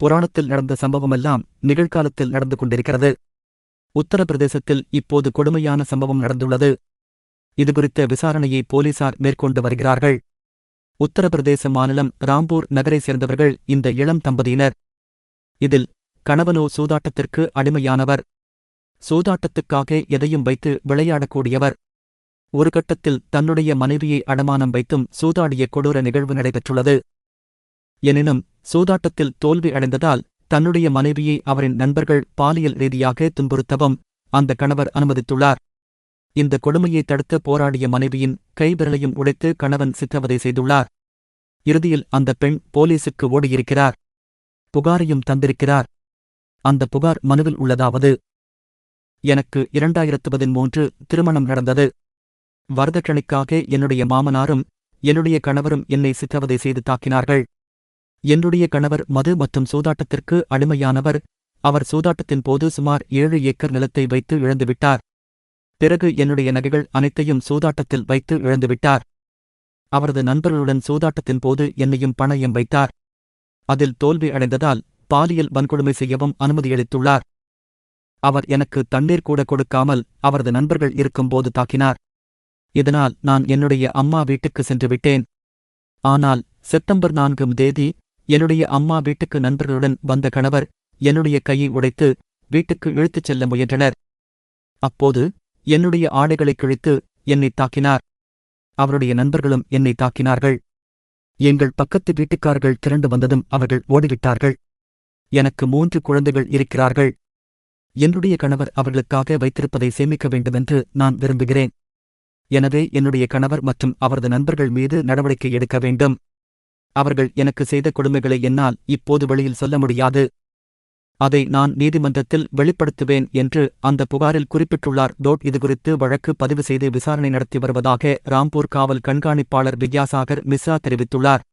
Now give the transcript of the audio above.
புராணத்தில் நடந்த சம்பவமெல்லாம் நிகழ்காலத்தில் நடந்து கொண்டிருக்கிறது. உத்தரப்பிரதேசத்தில் இப்போது கொடுமையான சம்பவம் நடந்துள்ளது. இதுகுறித்த விசாரணையை போலீசார் மேற்கொண்டு வருகிறார்கள். உத்தரப்பிரதேச மாநிலம் ராம்பூர் நகரைச் சேர்ந்தவர்கள் இந்த இளம் தம்பதியினர். இதில் கணவனோ சூதாட்டத்திற்கு அடிமையானவர். சூதாட்டத்துக்காக எதையும் வைத்து விளையாடக்கூடியவர். ஒரு கட்டத்தில் தன்னுடைய மனைவியை அடமானம் வைத்தும் சூதாடிய கொடூர நிகழ்வு நடைபெற்றுள்ளது. எனினும் சூதாட்டத்தில் தோல்வி அடைந்ததால் தன்னுடைய மனைவியை அவரின் நண்பர்கள் பாலியல் ரீதியாக துன்புறுத்தவும் அந்த கணவர் அனுமதித்துள்ளார். இந்த கொடுமையை தடுக்க போராடிய மனைவியின் கைவிரலையும் உடைத்து கணவன் சித்திரவதை செய்துள்ளார். இறுதியில் அந்த பெண் போலீசுக்கு ஓடியிருக்கிறார். புகாரையும் தந்திருக்கிறார். அந்த புகார் மனுவில் உள்ளதாவது எனக்கு இரண்டாயிரத்து பதிமூன்று திருமணம் நடந்தது. வரதட்சணைக்காக என்னுடைய மாமனாரும் என்னுடைய கணவரும் என்னை சித்திரவதை செய்து தாக்கினார்கள். என்னுடைய கணவர் மது மற்றும் சூதாட்டத்திற்கு அடிமையானவர். அவர் சூதாட்டத்தின் போது சுமார் ஏழு ஏக்கர் நிலத்தை வைத்து இழந்துவிட்டார். பிறகு என்னுடைய நகைகள் அனைத்தையும் சூதாட்டத்தில் வைத்து இழந்துவிட்டார். அவரது நண்பர்களுடன் சூதாட்டத்தின் போது என்னையும் பணயம் வைத்தார். அதில் தோல்வி அடைந்ததால் பாலியல் வன்கொடுமை செய்யவும் அனுமதியளித்துள்ளார் அவர் எனக்கு தண்ணீர் கூட கொடுக்காமல் அவரது நண்பர்கள் இருக்கும்போது தாக்கினார். இதனால் நான் என்னுடைய அம்மா வீட்டுக்கு சென்று விட்டேன். ஆனால் செப்டம்பர் நான்கும் தேதி என்னுடைய அம்மா வீட்டுக்கு நண்பர்களுடன் வந்த கணவர் என்னுடைய கையை உடைத்து வீட்டுக்கு இழுத்துச் செல்ல முயன்றனர். அப்போது என்னுடைய ஆடைகளை கிழித்து என்னை தாக்கினார். அவருடைய நண்பர்களும் என்னை தாக்கினார்கள். எங்கள் பக்கத்து வீட்டுக்காரர்கள் திரண்டு வந்ததும் அவர்கள் ஓடிவிட்டார்கள். எனக்கு மூன்று குழந்தைகள் இருக்கிறார்கள். என்னுடைய கணவர் அவர்களுக்காக வைத்திருப்பதை சேமிக்க வேண்டுமென்று நான் விரும்புகிறேன். எனவே என்னுடைய கணவர் மற்றும் அவரது நண்பர்கள் மீது நடவடிக்கை எடுக்க வேண்டும். அவர்கள் எனக்கு செய்த கொடுமைகளை என்னால் இப்போது வெளியில் சொல்ல முடியாது. அதை நான் நீதிமன்றத்தில் வெளிப்படுத்துவேன் என்று அந்த புகாரில் குறிப்பிட்டுள்ளார். டோட் இதுகுறித்து வழக்கு பதிவு செய்து விசாரணை நடத்தி வருவதாக ராம்பூர் காவல் கண்காணிப்பாளர் வித்யாசாகர் மிஸ்ரா தெரிவித்துள்ளார்.